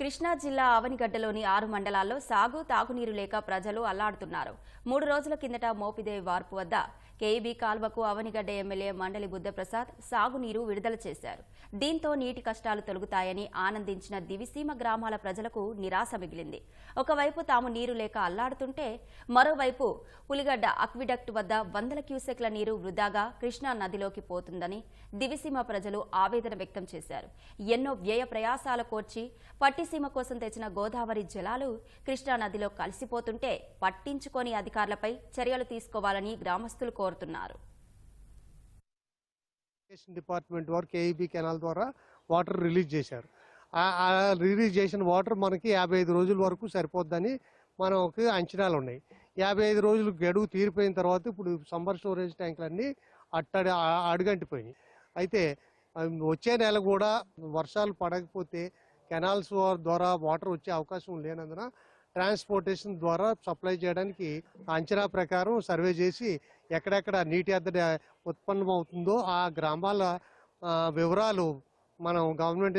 కృష్ణా జిల్లా ఆవనిగడ్డలోని ఆరు మండలాల్లో సాగు తాగునీరు లేక ప్రజలు అల్లాడుతున్నారు. మూడు రోజుల కిందట మోపిదేవి వార్పు వద్ద కేఈబీ కాల్వకు అవనిగడ్డ ఎమ్మెల్యే మండలి బుద్ధప్రసాద్ సాగునీరు విడుదల చేశారు. దీంతో నీటి కష్టాలు తొలగుతాయని ఆనందించిన దివిసీమ గ్రామాల ప్రజలకు నిరాశ మిగిలింది. ఒకవైపు తాము నీరు లేక అల్లాడుతుంటే మరోవైపు పులిగడ్డ అక్విడక్ట్ వద్ద వందల క్యూసెక్ల నీరు వృధాగా కృష్ణా నదిలోకి పోతుందని దివిసీమ ప్రజలు ఆవేదన వ్యక్తం చేశారు. ఎన్నో వ్యయ ప్రయాసాల కోర్చి పట్టిసీమ కోసం తెచ్చిన గోదావరి జలాలు కృష్ణా నదిలో కలిసిపోతుంటే పట్టించుకోని అధికారులపై చర్యలు తీసుకోవాలని గ్రామస్తులు కోరుతున్నారు. డిపార్ట్మెంట్ వారు కేఈబీ కెనాల్ ద్వారా వాటర్ రిలీజ్ చేశారు. రిలీజ్ చేసిన వాటర్ మనకి యాభై ఐదు రోజుల వరకు సరిపోద్దని మనకి అంచనాలు ఉన్నాయి. యాభై ఐదు రోజులు గడువు తీరిపోయిన తర్వాత ఇప్పుడు సమ్మర్ స్టోరేజ్ ట్యాంకులన్నీ అట్టడి ఆ- అడుగంటిపోయినాయి. అయితే వచ్చే నెల కూడా వర్షాలు పడకపోతే కెనాల్స్ ద్వారా వాటర్ వచ్చే అవకాశం లేనందున ట్రాన్స్పోర్టేషన్ ద్వారా సప్లై చేయడానికి అంచనా ప్రకారం సర్వే చేసి ఎక్కడెక్కడ నీటి ఎద్దడి ఉత్పన్నమవుతుందో ఆ గ్రామాల వివరాలు మనం గవర్నమెంట్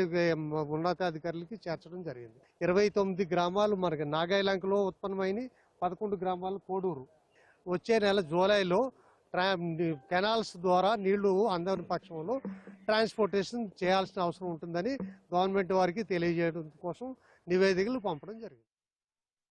ఉన్నతాధికారులకి చేర్చడం జరిగింది. ఇరవై తొమ్మిది గ్రామాలు మనకి నాగాయలంకలో ఉత్పన్నమైన పదకొండు గ్రామాలు కోడూరు. వచ్చే నెల జూలైలో ట్రా కెనాల్స్ ద్వారా నీళ్ళు అందని పక్షంలో ట్రాన్స్పోర్టేషన్ చేయాల్సిన అవసరం ఉంటుందని గవర్నమెంట్ వారికి తెలియజేయడం కోసం నివేదికలు పంపడం జరిగింది.